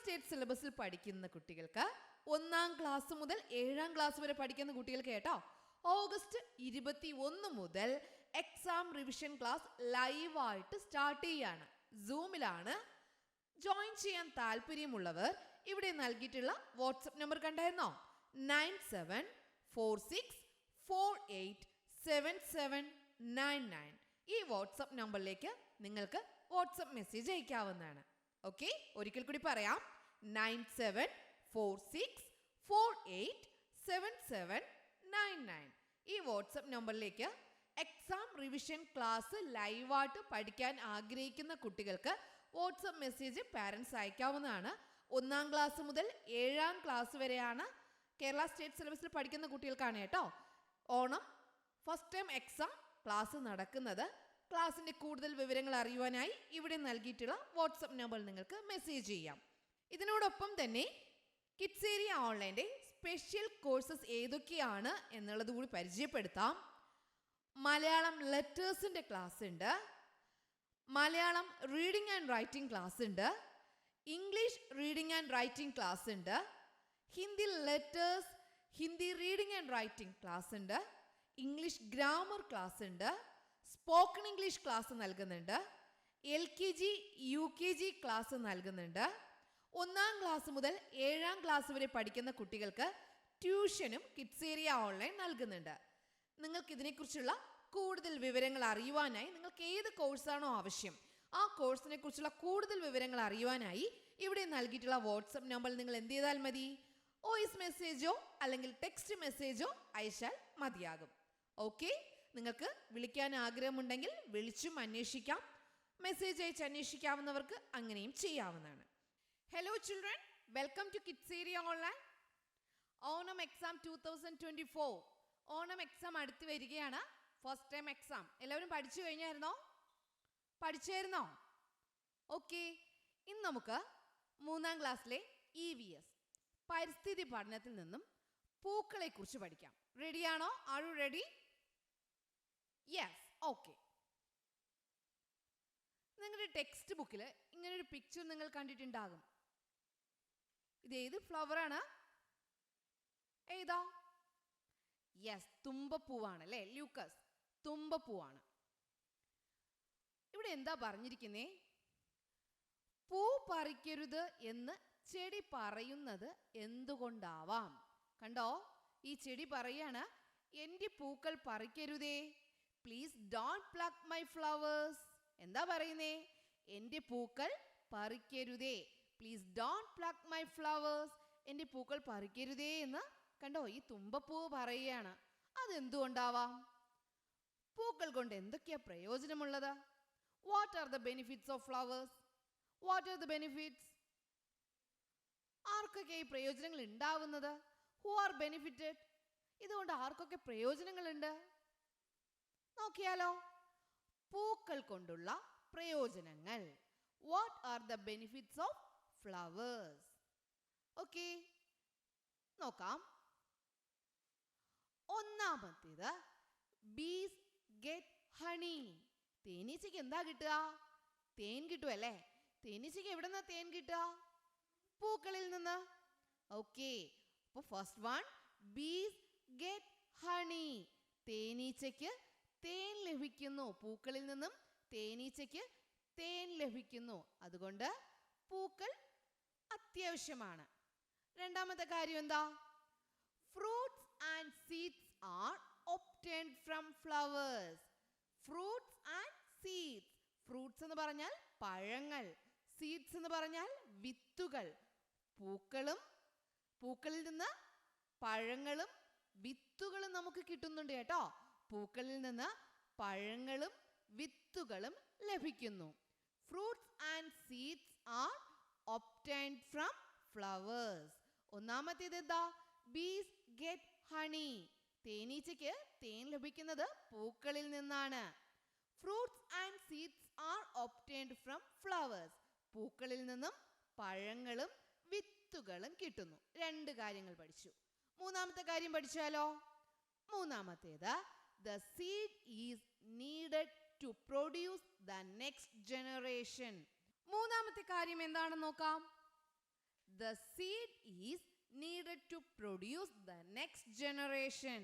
State സിലബസിൽ പഠിക്കുന്ന കുട്ടികൾക്ക് ഒന്നാം ക്ലാസ് മുതൽ ഏഴാം ക്ലാസ് വരെ പഠിക്കുന്ന കുട്ടികൾക്ക് കേട്ടോ ഓഗസ്റ്റ് ഇരുപത്തി ഒന്ന് മുതൽ എക്സാം റിവിഷൻ ക്ലാസ് ലൈവായിട്ട് സ്റ്റാർട്ട് ചെയ്യാണ്. സൂമിലാണ് ജോയിൻ ചെയ്യാൻ താല്പര്യമുള്ളവർ ഇവിടെ നൽകിയിട്ടുള്ള വാട്സപ്പ് നമ്പർ കണ്ടായിരുന്നോ? Nine seven four six four eight seven seven nine nine ഈ വാട്സപ്പ് നമ്പറിലേക്ക് നിങ്ങൾക്ക് വാട്സപ്പ് മെസ്സേജ് അയക്കാവുന്നതാണ്. ഓക്കെ ഒരിക്കൽ കൂടി പറയാം. Nine seven four six four eight seven seven nine nine ഈ വാട്സപ്പ് നമ്പറിലേക്ക് എക്സാം റിവിഷൻ ക്ലാസ് ലൈവായിട്ട് പഠിക്കാൻ ആഗ്രഹിക്കുന്ന കുട്ടികൾക്ക് വാട്സപ്പ് മെസ്സേജ് പാരൻസ് അയക്കാവുന്നതാണ്. ഒന്നാം ക്ലാസ് മുതൽ ഏഴാം ക്ലാസ് വരെയാണ് കേരള സ്റ്റേറ്റ് സിലബസിൽ പഠിക്കുന്ന കുട്ടികൾക്കാണ് കേട്ടോ. Onam first time exam class നടക്കുന്നത്. ക്ലാസ്സിന്റെ കൂടുതൽ വിവരങ്ങൾ അറിയുവാനായി ഇവിടെ നൽകിയിട്ടുള്ള വാട്സപ്പ് നമ്പർ നിങ്ങൾക്ക് മെസ്സേജ് ചെയ്യാം. ഇതിനോടൊപ്പം തന്നെ കിഡ്സേരിയ ഓൺലൈന്റെ സ്പെഷ്യൽ കോഴ്സസ് ഏതൊക്കെയാണ് എന്നുള്ളത് കൂടി പരിചയപ്പെടുത്താം. മലയാളം ലെറ്റേഴ്സിന്റെ ക്ലാസ് ഉണ്ട്. Malayalam reading and writing class ഉണ്ട്. English reading and writing class ഉണ്ട്. Hindi letters Hindi reading and writing class ഉണ്ട്. ഇംഗ്ലീഷ് ഗ്രാമർ ക്ലാസ് ഉണ്ട്. സ്പോക്കൺ ഇംഗ്ലീഷ് ക്ലാസ് നൽകുന്നുണ്ട്. L K G U K G class നൽകുന്നുണ്ട്. ഒന്നാം class മുതൽ ഏഴാം class വരെ പഠിക്കുന്ന കുട്ടികൾക്ക് ട്യൂഷനും കിഡ്സ് ഏരിയ ഓൺലൈൻ നൽകുന്നുണ്ട്. നിങ്ങൾക്ക് ഇതിനെക്കുറിച്ചുള്ള കൂടുതൽ വിവരങ്ങൾ അറിയുവാനായി നിങ്ങൾക്ക് ഏത് കോഴ്സാണോ ആവശ്യം ആ കോഴ്സിനെ കുറിച്ചുള്ള കൂടുതൽ വിവരങ്ങൾ അറിയുവാനായി ഇവിടെ നൽകിയിട്ടുള്ള വാട്സപ്പ് നമ്പർ നിങ്ങൾ എന്ത് ചെയ്താൽ മതി? വോയിസ് മെസ്സേജോ അല്ലെങ്കിൽ ടെക്സ്റ്റ് മെസ്സേജോ അയച്ചാൽ മതിയാകും. ഓക്കെ? നിങ്ങൾക്ക് വിളിക്കാൻ ആഗ്രഹമുണ്ടെങ്കിൽ വിളിച്ചും അന്വേഷിക്കാം. മെസ്സേജ് അയച്ച് അന്വേഷിക്കാവുന്നവർക്ക് അങ്ങനെയും ചെയ്യാവുന്നതാണ്. Hello children welcome to kids area online Onam exam two thousand twenty four Onam exam അടുത്ത് വരികയാണ്. ഫസ്റ്റ് ടൈം എക്സാം എല്ലാവരും പഠിച്ചു കഴിഞ്ഞായിരുന്നോ? പഠിച്ചായിരുന്നോ? ഓക്കെ ഇന്ന് നമുക്ക് മൂന്നാം ക്ലാസ്സിലെ ഇ വി എസ് പരിസ്ഥിതി പഠനത്തിൽ നിന്നും പൂക്കളെക്കുറിച്ച് പഠിക്കാം. റെഡിയാണോ ആർ റെഡി യെസ് ഓക്കെ നിങ്ങളുടെ ടെക്സ്റ്റ് ബുക്കിൽ ഇങ്ങനെ ഒരു പിക്ചർ നിങ്ങൾ കണ്ടിട്ടുണ്ടാകും. ഇത് ഏത് ഫ്ലവറാണ് ഏതാ? യെസ് തുമ്പപ്പൂവാണ് അല്ലേ? ലൂക്കസ് തുമ്പപ്പൂവാണ്. ഇവിടെ എന്താ പറഞ്ഞിരിക്കുന്നേ? പൂ പറിക്കരുത് എന്ന് ചെടി പറയുന്നത് എന്തുകൊണ്ടാവാം? കണ്ടോ? ഈ ചെടി പറയാണ് എന്റെ പൂക്കൾ പറിക്കരുതേ. Please don't pluck my flowers എന്താ പറയുന്നേ? എന്റെ പൂക്കൾ പറിക്കരുതേ. Please don't pluck my flowers എന്റെ പൂക്കൾ പറിക്കരുതേ എന്ന് കണ്ടോ? ഈ തുമ്പപ്പൂവ് പറയുകയാണ്. അതെന്തുകൊണ്ടാവാം? പൂക്കൾ കൊണ്ട് എന്തൊക്കെയാ പ്രയോജനമുള്ളത്? What are the benefits of flowers what are the benefits ആർക്കൊക്കെ ഈ പ്രയോജനങ്ങൾ ഉണ്ടാവുന്നത്? ഹു ആർ ബെനിഫിറ്റഡ് ഇതുകൊണ്ട് ആർക്കൊക്കെ പ്രയോജനങ്ങളുണ്ട്? നോക്കിയാലോ? പൂക്കൾ കൊണ്ടുള്ള പ്രയോജനങ്ങൾ. What are the benefits of flowers okay നോക്കാം. ഒന്നാമത്തേത് ബീസ് ഗെറ്റ് ഹണി തേനീച്ചയ്ക്ക് എന്താ കിട്ടുക? തേൻ കിട്ടുമല്ലേ തേനീച്ചയ്ക്ക് എവിടെ നിന്നാ തേൻ കിട്ടുക? പൂക്കളിൽ നിന്ന്. ഓക്കെ അപ്പോൾ first one bees get honey തേനീച്ചയ്ക്ക് തേൻ ലഭിക്കുന്നു. പൂക്കളിൽ നിന്നും തേനീച്ചയ്ക്ക് തേൻ ലഭിക്കുന്നു. അതുകൊണ്ട് പൂക്കൾ അത്യാവശ്യമാണ്. രണ്ടാമത്തെ കാര്യം എന്താ? Fruits and seeds are obtained from flowers. Fruits and seeds. Fruits എന്ന് പറഞ്ഞാൽ പഴങ്ങൾ. സീഡ്സ് എന്ന് പറഞ്ഞാൽ വിത്തുകൾ. പൂക്കളും പൂക്കളിൽ നിന്ന് പഴങ്ങളും വിത്തുകളും നമുക്ക് കിട്ടുന്നുണ്ട് കേട്ടോ. പൂക്കളിൽ നിന്ന് പഴങ്ങളും വിത്തുകളും ലഭിക്കുന്നു. Fruits and seeds are obtained from flowers ഒന്നാമത്തേത് എന്താ? ബീസ് ഗെറ്റ് ഹണി തേനീച്ചയ്ക്ക് തേൻ ലഭിക്കുന്നത് പൂക്കളിൽ നിന്നാണ്. Fruits and seeds are obtained from flowers പൂക്കളിൽ നിന്നും പഴങ്ങളും വിത്തുകളും കിട്ടുന്നു. രണ്ട് കാര്യങ്ങൾ പഠിച്ചു. മൂന്നാമത്തെ കാര്യം പഠിച്ചാലോ? മൂന്നാമത്തേത് the seed is needed to produce the next generation മൂന്നാമത്തെ കാര്യം എന്താണെന്ന് നോക്കാം? The seed is needed to produce the next generation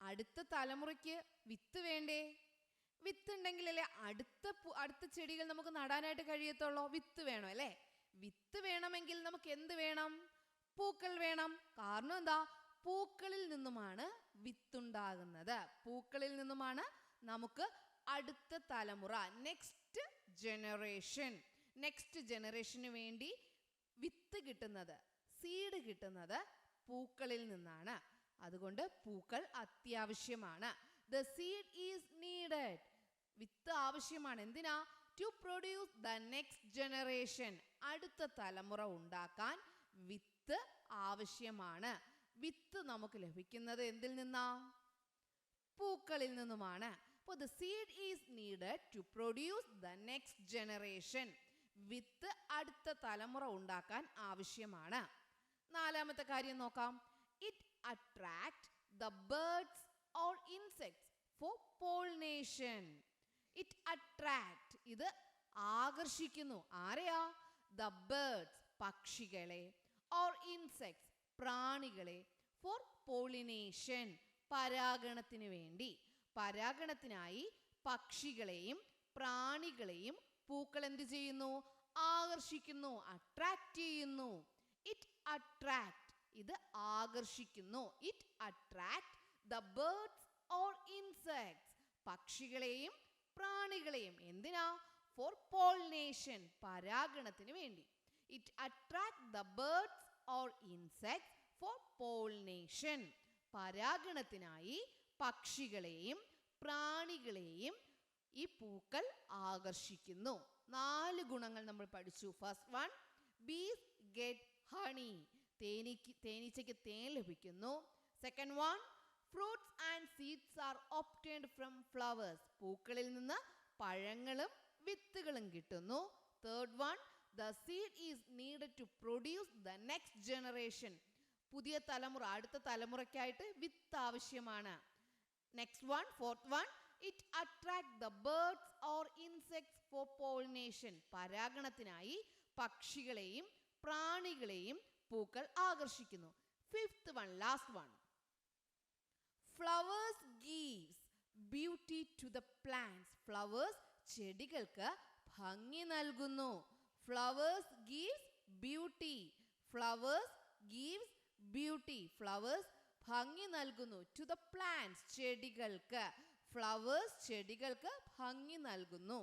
അടുത്ത തലമുറയ്ക്ക് വിത്ത് വേണ്ടേ? വിത്ത് ഉണ്ടെങ്കിലല്ലേ അടുത്ത അടുത്ത ചെടികൾ നമുക്ക് നടാനായിട്ട് കഴിയത്തുള്ളൂ? വിത്ത് വേണം അല്ലേ? വിത്ത് വേണമെങ്കിൽ നമുക്ക് എന്ത് വേണം? പൂക്കൾ വേണം. കാരണം എന്താ? പൂക്കളിൽ നിന്നുമാണ് വിത്തുണ്ടാകുന്നത്. പൂക്കളിൽ നിന്നുമാണ് നമുക്ക് അടുത്ത തലമുറ നെക്സ്റ്റ് ജനറേഷൻ നെക്സ്റ്റ് ജനറേഷന് വേണ്ടി വിത്ത് കിട്ടുന്നത് സീഡ് കിട്ടുന്നത് പൂക്കളിൽ നിന്നാണ്. അതുകൊണ്ട് പൂക്കൾ അത്യാവശ്യമാണ്. ദ സീഡ് ഈസ് നീഡഡ് വിത്ത് ആവശ്യമാണ്. എന്തിനാ? To produce the next generation അടുത്ത തലമുറ ഉണ്ടാക്കാൻ വിത്ത് ആവശ്യമാണ്. വിത്ത് നമുക്ക് ലഭിക്കുന്നത് എന്തിൽ നിന്നാ? പൂക്കളിൽ നിന്നുമാണ്. അപ്പോൾ the seed is needed to produce the next generation വിത്ത് അടുത്ത തലമുറ ഉണ്ടാക്കാൻ ആവശ്യമാണ്. നാലാമത്തെ കാര്യം നോക്കാം. It attract the birds or insects for pollination it attract ഇത് ആകർഷിക്കുന്നു. ആരെയാ? ദ ബേർഡ്സ് പക്ഷികളെ. ഓർ ഇൻസെക്ട്സ് പ്രാണികളെ ഫോർ പോളിനേഷൻ പരാഗണത്തിന് വേണ്ടി. പരാഗണത്തിനായി പക്ഷികളെയും പ്രാണികളെയും പൂക്കൾ എന്ത് ചെയ്യുന്നു? ആകർഷിക്കുന്നു അട്രാക്ട് ചെയ്യുന്നു. ഇറ്റ് അട്രാക്ട് ഇത് ആകർഷിക്കുന്നു. It attract the birds or insects പക്ഷികളെയും പ്രാണികളെയും. എന്തിനാ? ഫോർ പോളിനേഷൻ പരാഗണത്തിന് വേണ്ടി. It attract the birds or insects for pollination പരാഗണത്തിനായി പക്ഷികളെയും പ്രാണികളെയും ഈ പൂക്കൾ ആകർഷിക്കുന്നു. നാല് ഗുണങ്ങൾ നമ്മൾ പഠിച്ചു. First one bees get honey തേനീക്ക് തേനീച്ചയ്ക്ക് തേൻ ലഭിക്കുന്നു. Second one fruits and seeds are obtained from flowers പൂക്കളിൽ നിന്ന് പഴങ്ങളും വിത്തുകളും കിട്ടുന്നു. Third one the seed is needed to produce the next generation പുതിയ തലമുറ അടുത്ത തലമുറയ്ക്കായിട്ട് വിത്ത് ആവശ്യമാണ്. Next one fourth one it attract the birds or insects for pollination പരാഗണത്തിനായി പക്ഷികളെയും പ്രാണികളെയും പൂക്കൾ ആകർഷിക്കുന്നു. Fifth one last one flowers gives beauty to the plants flowers ചെടികൾക്ക് ഭംഗി നൽകുന്നു. Flowers gives beauty flowers gives beauty flowers ഭംഗി നൽകുന്നു ടു ദ പ്ലാന്റ്സ് ചെടികൾക്ക്. ഫ്ലവേഴ്സ് ചെടികൾക്ക് ഭംഗി നൽകുന്നു.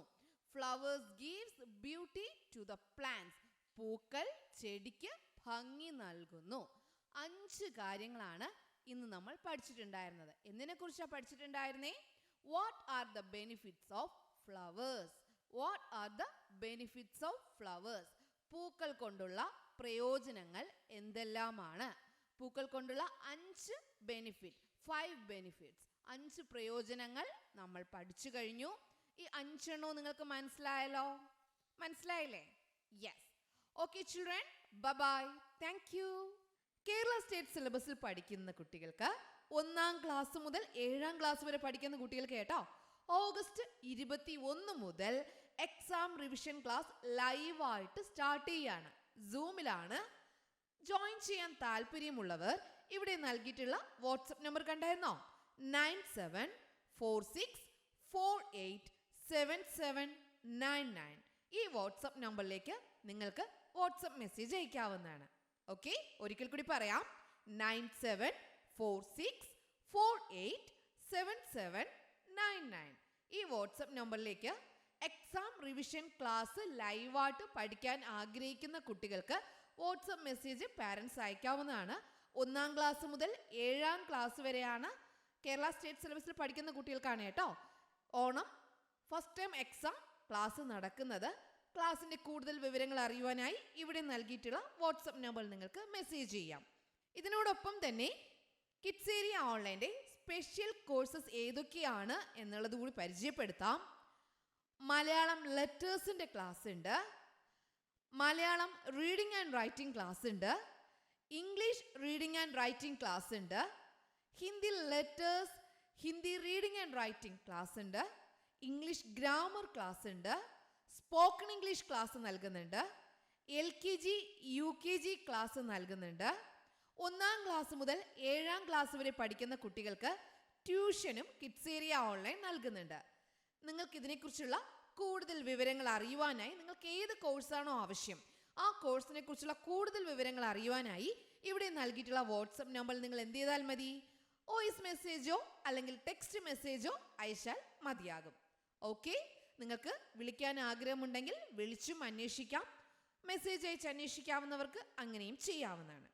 Flowers gives beauty to the plants പൂക്കൾ ചെടിക്ക് ഭംഗി നൽകുന്നു. അഞ്ച് കാര്യങ്ങളാണ് ഇന്ന് നമ്മൾ പഠിച്ചിട്ടുണ്ടായിരുന്നത്. എന്തിനെക്കുറിച്ചാണ് പഠിച്ചിട്ടുണ്ടായിരുന്നേ? What are the benefits of flowers what are the benefits of flowers പൂക്കൾ കൊണ്ടുള്ള പ്രയോജനങ്ങൾ എന്തെല്ലാമാണ്? പൂക്കൾ കൊണ്ടുള്ള അഞ്ച് ബെനിഫിറ്റ് ഫൈവ് ബെനിഫിറ്റ്സ് അഞ്ച് പ്രയോജനങ്ങൾ നമ്മൾ പഠിച്ചു കഴിഞ്ഞു. ഈ അഞ്ചെണ്ണോ നിങ്ങൾക്ക് മനസ്സിലായല്ലോ? മനസ്സിലായില്ലേ? Yes okay children bye bye thank you Kerala state സിലബസിൽ പഠിക്കുന്ന കുട്ടികൾക്ക് ഒന്നാം ക്ലാസ് മുതൽ ഏഴാം ക്ലാസ് വരെ പഠിക്കുന്ന കുട്ടികൾക്ക് കേട്ടോ ഓഗസ്റ്റ് ഇരുപത്തി ഒന്ന് മുതൽ എക്സാം റിവിഷൻ ക്ലാസ് ലൈവായിട്ട് സ്റ്റാർട്ട് ചെയ്യാണ്. സൂമിലാണ് ജോയിൻ ചെയ്യാൻ താല്പര്യമുള്ളവർ ഇവിടെ നൽകിയിട്ടുള്ള വാട്സപ്പ് നമ്പർ കണ്ടായിരുന്നോ? Nine seven four six four eight seven seven nine nine ഈ വാട്സപ്പ് നമ്പറിലേക്ക് നിങ്ങൾക്ക് വാട്സപ്പ് മെസ്സേജ് അയക്കാവുന്നതാണ്. ഓക്കെ ഒരിക്കൽ കൂടി പറയാം. Nine seven four six four eight seven seven nine nine ഈ വാട്സപ്പ് നമ്പറിലേക്ക് എക്സാം റിവിഷൻ ക്ലാസ് ലൈവായിട്ട് പഠിക്കാൻ ആഗ്രഹിക്കുന്ന കുട്ടികൾക്ക് വാട്സപ്പ് മെസ്സേജ് പാരൻസ് അയക്കാവുന്നതാണ്. ഒന്നാം ക്ലാസ് മുതൽ ഏഴാം ക്ലാസ് വരെയാണ് കേരള സ്റ്റേറ്റ് സിലബസിൽ പഠിക്കുന്ന കുട്ടികൾക്കാണ് കേട്ടോ. Onam first time exam class നടക്കുന്നത്. ക്ലാസ്സിന്റെ കൂടുതൽ വിവരങ്ങൾ അറിയുവാനായി ഇവിടെ നൽകിയിട്ടുള്ള വാട്സപ്പ് നമ്പറിൽ നിങ്ങൾക്ക് മെസ്സേജ് ചെയ്യാം. ഇതിനോടൊപ്പം തന്നെ കിഡ്സ് ഏരിയ ഓൺലൈന്റെ സ്പെഷ്യൽ കോഴ്സസ് ഏതൊക്കെയാണ് എന്നുള്ളത് കൂടി പരിചയപ്പെടുത്താം. മലയാളം ലെറ്റേഴ്സിന്റെ ക്ലാസ് ഉണ്ട്. Malayalam reading and writing class ഉണ്ട്. English reading and writing class ഉണ്ട്. Hindi letters Hindi reading and writing class ഉണ്ട്. ഇംഗ്ലീഷ് ഗ്രാമർ ക്ലാസ് ഉണ്ട്. സ്പോക്കൺ ഇംഗ്ലീഷ് ക്ലാസ് നൽകുന്നുണ്ട്. L K G U K G class നൽകുന്നുണ്ട്. ഒന്നാം class മുതൽ ഏഴാം class വരെ പഠിക്കുന്ന കുട്ടികൾക്ക് ട്യൂഷനും കിഡ്സ് ഏരിയ ഓൺലൈൻ നൽകുന്നുണ്ട്. നിങ്ങൾക്ക് ഇതിനെക്കുറിച്ചുള്ള കൂടുതൽ വിവരങ്ങൾ അറിയുവാനായി നിങ്ങൾക്ക് ഏത് കോഴ്സാണോ ആവശ്യം ആ കോഴ്സിനെ കുറിച്ചുള്ള കൂടുതൽ വിവരങ്ങൾ അറിയുവാനായി ഇവിടെ നൽകിയിട്ടുള്ള വാട്സപ്പ് നമ്പറിൽ നിങ്ങൾ എന്ത് ചെയ്താൽ മതി? വോയിസ് മെസ്സേജോ അല്ലെങ്കിൽ ടെക്സ്റ്റ് മെസ്സേജോ അയച്ചാൽ മതിയാകും. ഓക്കെ? നിങ്ങൾക്ക് വിളിക്കാൻ ആഗ്രഹമുണ്ടെങ്കിൽ വിളിച്ചും അന്വേഷിക്കാം. മെസ്സേജ് അയച്ച് അന്വേഷിക്കാവുന്നവർക്ക് അങ്ങനെയും ചെയ്യാവുന്നതാണ്.